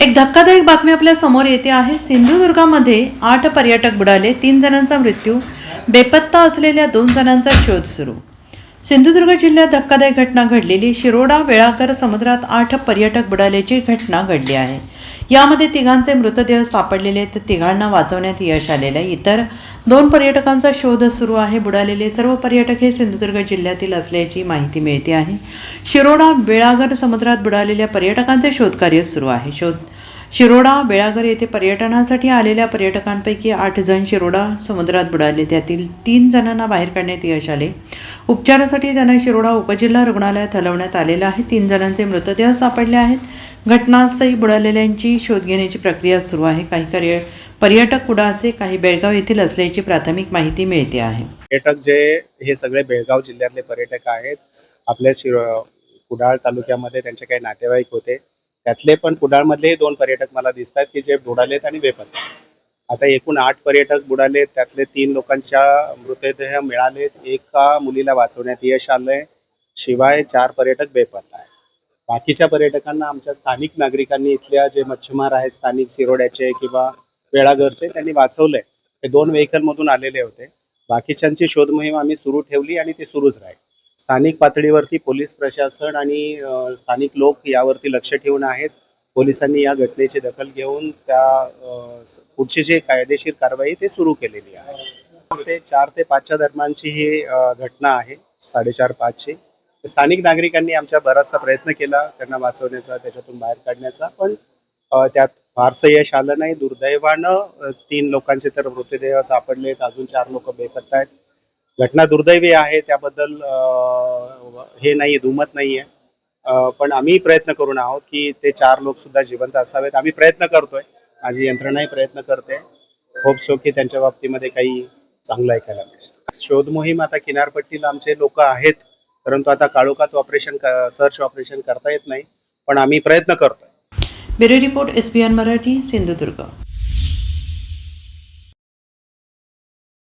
एक धक्कादायक बातमी आपल्यासमोर येते आहे. सिंधुदुर्गामध्ये आठ पर्यटक बुडाले तीन जणांचा मृत्यू बेपत्ता असलेल्या दोन जणांचा शोध सुरू. सिंधुदुर्ग जिल्ह्यात धक्कादायक घटना घडलेली शिरोडा वेळाकर समुद्रात आठ पर्यटक बुडाल्याची घटना घडली आहे. यामध्ये तिघांचे मृतदेह सापडलेले तर तिघांना वाचवण्यात यश आलेलं आहे. इतर दोन पर्यटकांचा शोध सुरू आहे. बुडालेले सर्व पर्यटक हे सिंधुदुर्ग जिल्ह्यातील असल्याची माहिती मिळते आहे. शिरोडा वेळागर समुद्रात बुडालेल्या पर्यटकांचे शोधकार्य सुरू आहे. शोध शिरोडा बेळागर येथे पर्यटनासाठी आलेल्या पर्यटकांपैकी आठ जण शिरोडा समुद्रात बुडाले. त्यातील तीन जणांना बाहेर काढण्यात यश आले. उपचारासाठी त्यांना शिरोडा उपजिल्हा रुग्णालयात हलवण्यात आलेलं आहे. तीन जणांचे मृतदेह सापडले आहेत. घटनास्थळी बुडालेल्यांची शोध घेण्याची प्रक्रिया सुरू आहे. काही कार्य पर्यटक कुडाचे काही बेळगाव येथील असल्याची प्राथमिक माहिती मिळते आहे. पर्यटक जे हे सगळे बेळगाव जिल्ह्यातले पर्यटक आहेत आपल्या शिरो कुडाळ तालुक्यामध्ये त्यांचे काही नातेवाईक होते. त्यातले पण कुडाळमधले दोन पर्यटक मला दिसतात की जे बुडालेत आणि बेपत्ता. आता एकूण आठ पर्यटक बुडाले त्यातले तीन लोकांच्या मृतदेह मिळालेत. एका मुलीला वाचवण्यात यश आलंय. शिवाय चार पर्यटक बेपत्ता आहेत. बाकीच्या पर्यटकांना आमच्या स्थानिक नागरिकांनी इथल्या जे मच्छीमार आहेत स्थानिक सिरोड्याचे किंवा वेळाघरचे त्यांनी वाचवलंय. हे दोन व्हेकल मधून आलेले होते. बाकीच्यांची शोध मोहीम आम्ही सुरू ठेवली आणि ती सुरूच राहील. स्थानिक पातळीवरती पोलीस प्रशासन आणि स्थानिक लोक यावरती लक्ष ठेवून आहेत. पोलिसांनी या घटनेची दखल घेऊन त्या पुढची जी कायदेशीर कारवाई ते सुरू केलेली आहे. ते चार ते पाचच्या दरम्यानची ही घटना आहे साडेचार पाचची. स्थानिक नागरिकांनी आमच्या बराचसा प्रयत्न केला त्यांना वाचवण्याचा त्याच्यातून बाहेर काढण्याचा पण त्यात फारसं यश आलं नाही. दुर्दैवानं तीन लोकांचे तर मृतदेह सापडलेत अजून चार लोक बेपत्ता आहेत. घटना दुर्दैवी आहे त्याबद्दल हे नाही दुमत नाही आहे पण आम्ही प्रयत्न करून आहोत की ते चार लोक सुद्धा जिवंत असावेत. आम्ही प्रयत्न करतोय. माझी यंत्रणाही प्रयत्न करते. होप सो की त्यांच्या बाबतीमध्ये काही चांगलं ऐकायला मिळेल. शोध मोहीम आता किनारपट्टीला आमचे लोक आहेत परंतु आता काळोखात ऑपरेशन सर्च ऑपरेशन करता येत नाही पण आम्ही प्रयत्न करतोय. Bureau report S B N Marathi Sindhudurg.